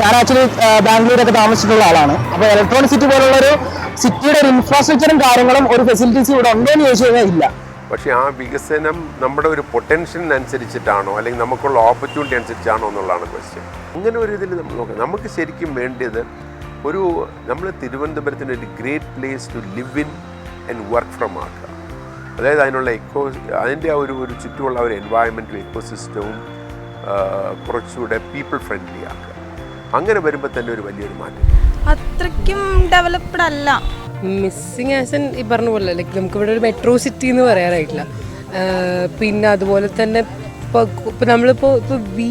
ഞാൻ ആക്ച്വലി ബാംഗ്ലൂരൊക്കെ താമസിച്ചിട്ടുള്ള ആളാണ്. അപ്പോൾ ഇലക്ട്രോണിക് സിറ്റി പോലുള്ള ഒരു സിറ്റിയുടെ ഒരു ഇൻഫ്രാസ്ട്രക്ചറും കാര്യങ്ങളും ഒരു ഫെസിലിറ്റീസും ഇവിടെ ഉണ്ടോ എന്ന് ചോദിച്ചു കഴിഞ്ഞാൽ ഇല്ല. പക്ഷേ ആ വികസനം നമ്മുടെ ഒരു പൊട്ടൻഷ്യലിനനുസരിച്ചിട്ടാണോ അല്ലെങ്കിൽ നമുക്കുള്ള ഓപ്പർച്യൂണിറ്റി അനുസരിച്ചാണോ എന്നുള്ളതാണ് ക്വസ്റ്റ്യൻ അങ്ങനെ ഒരു ഇതിൽ നമ്മൾ നോക്കാം. നമുക്ക് ശരിക്കും വേണ്ടിയത് ഒരു നമ്മൾ തിരുവനന്തപുരത്തിന് ഒരു great place to live in and work from ആക്കുക. അതായത് അതിനുള്ള എക്കോ അതിന്റെ ആ ഒരു ഒരു ചുറ്റുമുള്ള ഒരു എൻവയൺമെന്റും എക്കോസിസ്റ്റവും കുറച്ചുകൂടെ പീപ്പിൾ ഫ്രണ്ട്ലി ആക്കുക. അങ്ങനെ വരുമ്പോൾ തന്നെ ഒരു വലിയൊരു മാറ്റം. അത്രയ്ക്കും ഡെവലപ്ഡ് അല്ല. മിസ്സിങ് ആസ് എൻ ഈ പറഞ്ഞ പോലെ ലൈക്ക് നമുക്ക് ഇവിടെ ഒരു മെട്രോ സിറ്റി എന്ന് പറയാനായിട്ടില്ല പിന്നെ അതുപോലെ തന്നെ ഇപ്പോൾ ഇപ്പോൾ നമ്മളിപ്പോൾ ഇപ്പോൾ വി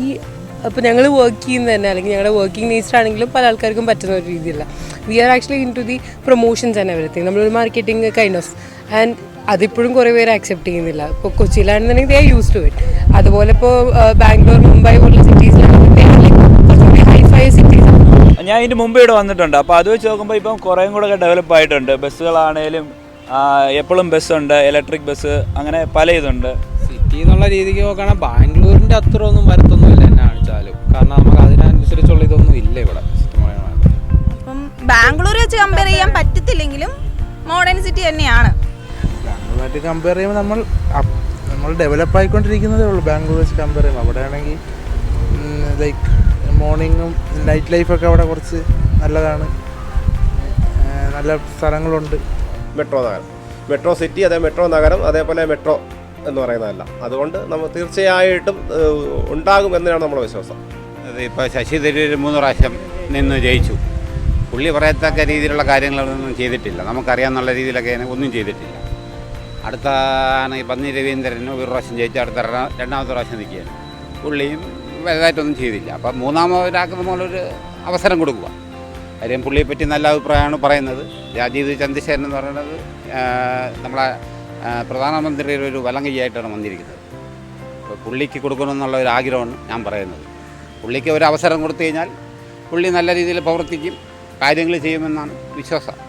അപ്പോൾ ഞങ്ങൾ വർക്ക് ചെയ്യുന്നത് തന്നെ അല്ലെങ്കിൽ ഞങ്ങളുടെ വർക്കിംഗ് നേച്ചർ ആണെങ്കിലും പല ആൾക്കാർക്കും പറ്റുന്ന ഒരു രീതിയില്ല. We are actually into the promotions and everything നമ്മളൊരു മാർക്കറ്റിംഗ് കൈൻഡ് ഓഫ് ആൻഡ് അതിപ്പോഴും കുറേ പേര് അക്സെപ്റ്റ് ചെയ്യുന്നില്ല. ഇപ്പോൾ കൊച്ചിയിലാണെന്നുണ്ടെങ്കിൽ ദേ യൂസ് ടു ഇറ്റ് അതുപോലെ ഇപ്പോൾ ബാംഗ്ലൂർ മുംബൈ പോലുള്ള സിറ്റീസിലാണെങ്കിൽ സിറ്റീസ് ഞാൻ ഇതിന് മുമ്പ് ഇവിടെ വന്നിട്ടുണ്ട്. അപ്പോൾ അത് വെച്ച് നോക്കുമ്പോൾ ഇപ്പം കുറേയും കൂടെ ഡെവലപ്പ് ആയിട്ടുണ്ട്. ബസ്സുകളാണേലും എപ്പോഴും ബസ്സുണ്ട്. ഇലക്ട്രിക് ബസ് അങ്ങനെ പല ഇതുണ്ട്. സിറ്റി എന്നുള്ള രീതിക്ക് നോക്കുകയാണെങ്കിൽ ബാംഗ്ലൂരിന്റെ അത്ര ഒന്നും വരത്തൊന്നുമില്ല എന്നെ കാണിച്ചാലും. കാരണം നമുക്ക് അതിനനുസരിച്ചുള്ള ഇതൊന്നും ഇല്ല ഇവിടെ സത്യമായിട്ട് അപ്പം ബാംഗ്ലൂർ വെച്ച് കമ്പയർ ചെയ്യാൻ പറ്റത്തില്ലെങ്കിലും മോഡേൺ സിറ്റി തന്നെയാണ്. ബാംഗ്ലൂരുമായിട്ട് കമ്പയർ ചെയ്യുമ്പോൾ നമ്മൾ നമ്മൾ ഡെവലപ്പ് ആയിക്കൊണ്ടിരിക്കുന്നതേ ഉള്ളൂ. ബാംഗ്ലൂർ വെച്ച് കമ്പയർ ചെയ്യുമ്പോൾ. അവിടെയാണെങ്കിൽ ലൈക്ക് മോർണിംഗും നൈറ്റ് ലൈഫൊക്കെ അവിടെ കുറച്ച് നല്ലതാണ്. നല്ല സ്ഥലങ്ങളുണ്ട്. മെട്രോ നഗരം. മെട്രോ സിറ്റി അതേ മെട്രോ നഗരം അതേപോലെ മെട്രോ എന്ന് പറയുന്നതല്ല. അതുകൊണ്ട് നമ്മൾ തീർച്ചയായിട്ടും ഉണ്ടാകും എന്നാണ് നമ്മുടെ വിശ്വാസം. ഇപ്പോൾ ശശി തരൂർ മൂന്ന് പ്രാവശ്യം നിന്ന് ജയിച്ചു. പുള്ളി പറയത്തക്ക രീതിയിലുള്ള കാര്യങ്ങളൊന്നും ചെയ്തിട്ടില്ല. നമുക്കറിയാമെന്നുള്ള രീതിയിലൊക്കെ ഒന്നും ചെയ്തിട്ടില്ല. അടുത്താണ് ഈ പന്നി രവീന്ദ്രനും ഒരു പ്രാവശ്യം ജയിച്ചു അടുത്ത രണ്ടാമത്തെ പ്രാവശ്യം നിൽക്കുകയാണ്. പുള്ളിയും വലുതായിട്ടൊന്നും ചെയ്തില്ല. അപ്പം മൂന്നാമതൊരാൾക്ക് നമ്മളൊരു അവസരം കൊടുക്കുക. കാര്യം പുള്ളിയെപ്പറ്റി നല്ല അഭിപ്രായമാണ് പറയുന്നത്. രാജീവ് ചന്ദ്രശേഖരൻ എന്ന് പറയുന്നത് നമ്മളെ പ്രധാനമന്ത്രിയുടെ ഒരു വലങ്കയ്യായിട്ടാണ് വന്നിരിക്കുന്നത്. അപ്പോൾ പുള്ളിക്ക് കൊടുക്കണമെന്നുള്ള ഒരു ആഗ്രഹമാണ് ഞാൻ പറയുന്നത്. പുള്ളിക്ക് ഒരു അവസരം കൊടുത്തു കഴിഞ്ഞാൽ പുള്ളി നല്ല രീതിയിൽ പ്രവർത്തിക്കും കാര്യങ്ങൾ ചെയ്യുമെന്നാണ് വിശ്വാസം.